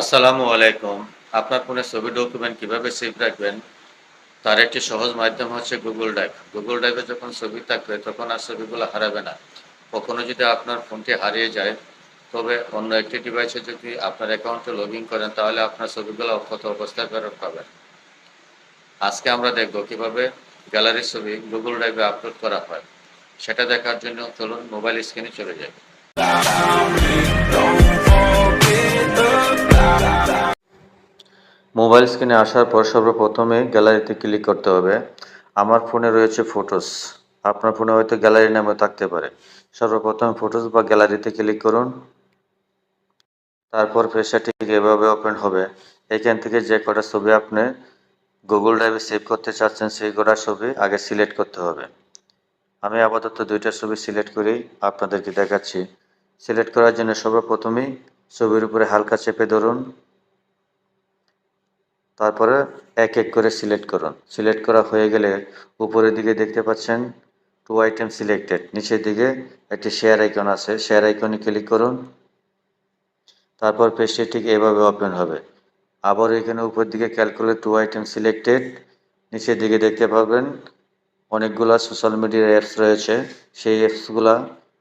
আসসালামু আলাইকুম। আপনার ফোনে ছবি ডকুমেন্ট কীভাবে সেভ রাখবেন, তার একটি সহজ মাধ্যম হচ্ছে গুগল ড্রাইভ গুগল ড্রাইভে যখন ছবি থাকবে, তখন আর ছবিগুলো হারাবে না। কখনো যদি আপনার ফোনটি হারিয়ে যায়, তবে অন্য একটি ডিভাইসে যদি আপনার অ্যাকাউন্টে লগ ইন করেন, তাহলে আপনার ছবিগুলো অক্ষত অবস্থায় ফেরত পাবেন। আজকে আমরা দেখব কীভাবে গ্যালারির ছবি গুগল ড্রাইভে আপলোড করা হয়। সেটা দেখার জন্য চলুন মোবাইল স্ক্রিনে চলে যাই। মোবাইল স্ক্রিনে আসার পর সর্বপ্রথমে গ্যালারিতে ক্লিক করতে হবে। আমার ফোনে রয়েছে ফটোস। আপনার ফোনে হয়তো গ্যালারি নামে থাকতে পারে। সর্বপ্রথম ফটোস বা গ্যালারিতে ক্লিক করুন। তারপর ঠিক এভাবে ওপেন হবে। এখান থেকে যে কটা ছবি আপনি গুগল ড্রাইভে সেভ করতে চাচ্ছেন, সেই কটা ছবি আগে সিলেক্ট করতে হবে। আমি আপাতত দুইটা ছবি সিলেক্ট করেই আপনাদেরকে দেখাচ্ছি। সিলেক্ট করার জন্য সর্বপ্রথমেই ছবির উপরে হালকা চেপে ধরুন। তারপরে এক এক করে সিলেক্ট করুন। সিলেক্ট করা হয়ে গেলে উপরের দিকে দেখতে পাচ্ছেন টু আইটেম সিলেক্টেড নিচের দিকে একটি শেয়ার আইকন আছে। শেয়ার আইকনে ক্লিক করুন। তারপর পেজটি ঠিক এভাবে ওপেন হবে। আবার এখানে উপর দিকে ক্যালকুলেট টু আইটেম সিলেক্টেড নিচের দিকে দেখতে পাবেন অনেকগুলা সোশ্যাল মিডিয়ার অ্যাপস রয়েছে। সেই অ্যাপসগুলা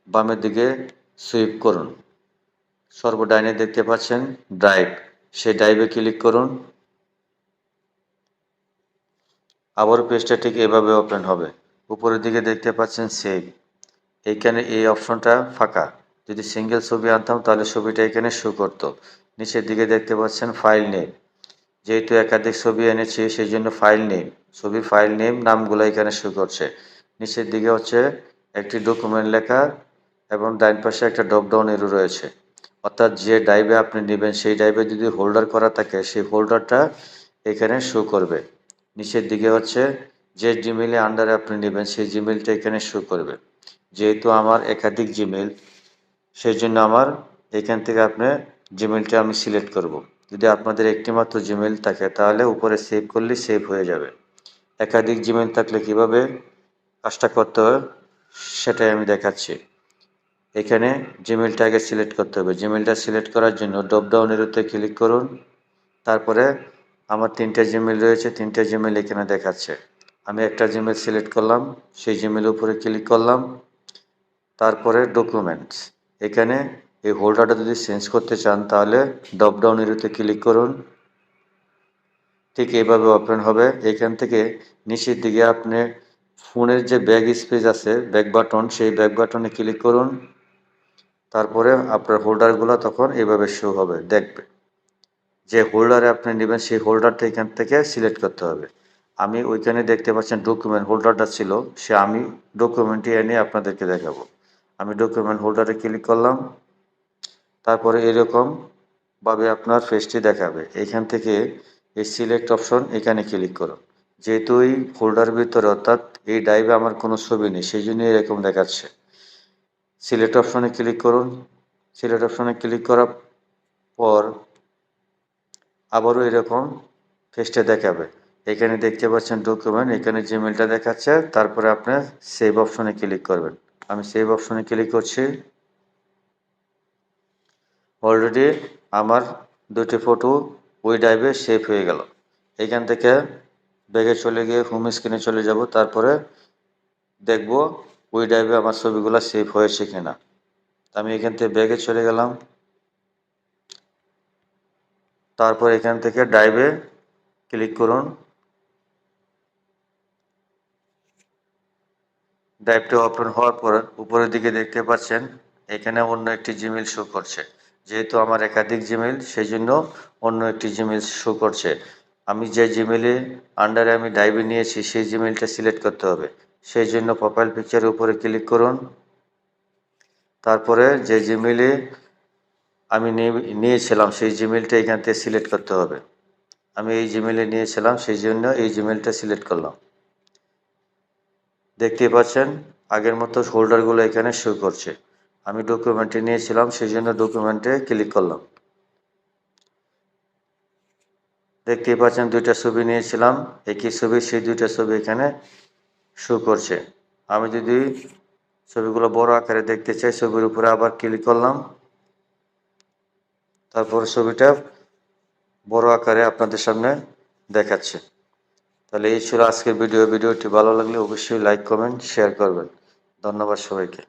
বামের দিকে সুইপ করুন। সর্বডাইনে দেখতে পাচ্ছেন ড্রাইভ সেই ড্রাইভে ক্লিক করুন। আবার পেজটা ঠিক এভাবে ওপেন হবে। উপরের দিকে দেখতে পাচ্ছেন সেভ এইখানে এই অপশনটা ফাঁকা। যদি সিঙ্গেল ছবি আনতাম, তাহলে ছবিটা এখানে শো করতো। নিচের দিকে দেখতে পাচ্ছেন ফাইল নেম যেহেতু একাধিক ছবি এনেছি সেই জন্য ফাইল নেম ছবির ফাইল নেম নামগুলো এখানে শো করছে। নিচের দিকে হচ্ছে একটি ডকুমেন্ট লেখা এবং ডাইন পাশে একটা ডপডাউন এরো রয়েছে। অর্থাৎ যে ড্রাইভে আপনি নেবেন, সেই ড্রাইভে যদি হোল্ডার করা থাকে, সেই হোল্ডারটা এখানে শো করবে। নিচের দিকে হচ্ছে, যে জিমেলে আন্ডারে আপনি নেবেন, সেই জিমেলটা এখানে শো করবে। যেহেতু আমার একাধিক জিমেল সেই জন্য আমার এখান থেকে আপনি জিমেলটা আমি সিলেক্ট করব। যদি আপনাদের একটি মাত্র জিমেল থাকে, তাহলে উপরে সেভ করলে সেভ হয়ে যাবে। একাধিক জিমেল থাকলে কীভাবে কাজটা করতে হয়, সেটাই আমি দেখাচ্ছি। এখানে জিমেলটা আগে সিলেক্ট করতে হবে। জিমেলটা সিলেক্ট করার জন্য ড্রপ ডাউনের উপরে ক্লিক করুন। তারপরে আমার তিনটা জিমেল রয়েছে, তিনটা জিমেল এখানে দেখাচ্ছে। আমি একটা জিমেল সিলেক্ট করলাম, সেই জিমেল উপরে ক্লিক করলাম। তারপরে ডকুমেন্টস এখানে এই হোল্ডারটা যদি চেঞ্জ করতে চান, তাহলে ড্রপ ডাউন এরুতে ক্লিক করুন। ঠিক এইভাবে ওপেন হবে। এখান থেকে নিচের দিকে আপনি ফোনের যে ব্যাগ স্পেস আছে ব্যাক বাটন সেই ব্যাক বাটনে ক্লিক করুন। তারপরে আপনার হোল্ডারগুলো তখন এইভাবে শো হবে, দেখবে। যে হোল্ডারে আপনি নেবেন, সেই হোল্ডারটা এখান থেকে সিলেক্ট করতে হবে। আমি ওইখানে দেখতে পাচ্ছেন ডকুমেন্ট হোল্ডারটা ছিল, সে আমি ডকুমেন্টটি এনে আপনাদেরকে দেখাবো। আমি ডকুমেন্ট হোল্ডারে ক্লিক করলাম, তারপরে এরকম ভাবে আপনার ফেসটি দেখাবে। এখান থেকে এই সিলেক্ট অপশন এখানে ক্লিক করুন। যেহেতু এই ফোল্ডার ভিতরে অর্থাৎ এই ড্রাইভে আমার কোনো ছবি নেই, সেই জন্য এরকম দেখাচ্ছে। সিলেক্ট অপশনে ক্লিক করুন। সিলেক্ট অপশনে ক্লিক করার পর আবারও এরকম ফেসটা দেখাবে। এখানে দেখতে পাচ্ছেন ডকুমেন্ট এখানে জিমেলটা দেখাচ্ছে, তারপরে আপনি সেভ অপশনে ক্লিক করবেন। আমি সেভ অপশনে ক্লিক করছি। অলরেডি আমার দুটি ফটো ওই ড্রাইভে সেভ হয়ে গেল। এখান থেকে ব্যাগে চলে গিয়ে হোম স্ক্রিনে চলে যাব, তারপরে দেখব ওই ড্রাইভে আমার ছবিগুলো সেভ হয়েছে কিনা। আমি এখান থেকে ব্যাগে চলে গেলাম। তারপর এখান থেকে ড্রাইভে ক্লিক করুন। ড্রাইভটা ওপেন হওয়ার পর উপরের দিকে দেখতে পাচ্ছেন, এখানে অন্য একটি জিমেল শো করছে। যেহেতু আমার একাধিক জিমেল সেই জন্য অন্য একটি জিমেল শো করছে। আমি যে জিমেলে আন্ডারে আমি ড্রাইভে নিয়েছি, সেই জিমেলটা সিলেক্ট করতে হবে। সেই জন্য প্রোফাইল পিকচারের উপরে ক্লিক করুন। তারপরে যে জিমেলে আমি নিয়েছিলাম, সেই জিমেলটা এখান থেকে সিলেক্ট করতে হবে। আমি এই জিমেলে নিয়েছিলাম, সেই জন্য এই জিমেলটা সিলেক্ট করলাম। দেখতে পাচ্ছেন, আগের মতো হোল্ডারগুলো এখানে শো করছে। আমি ডকুমেন্টে নিয়েছিলাম, সেই জন্য ডকুমেন্টে ক্লিক করলাম। দেখতেই পাচ্ছেন, দুইটা ছবি নিয়েছিলাম, একই ছবি, সেই দুইটা ছবি এখানে শো করছে। আমি যদি ছবিগুলো বড় আকারে দেখতে চাই, ছবির উপরে আবার ক্লিক করলাম। তারপর ছবিটা বড় আকারে আপনাদের সামনে দেখাচ্ছে। তাহলে এই ছিল আজকের ভিডিও। ভিডিওটি ভালো লাগলে অবশ্যই লাইক কমেন্ট শেয়ার করবেন। ধন্যবাদ সবাইকে।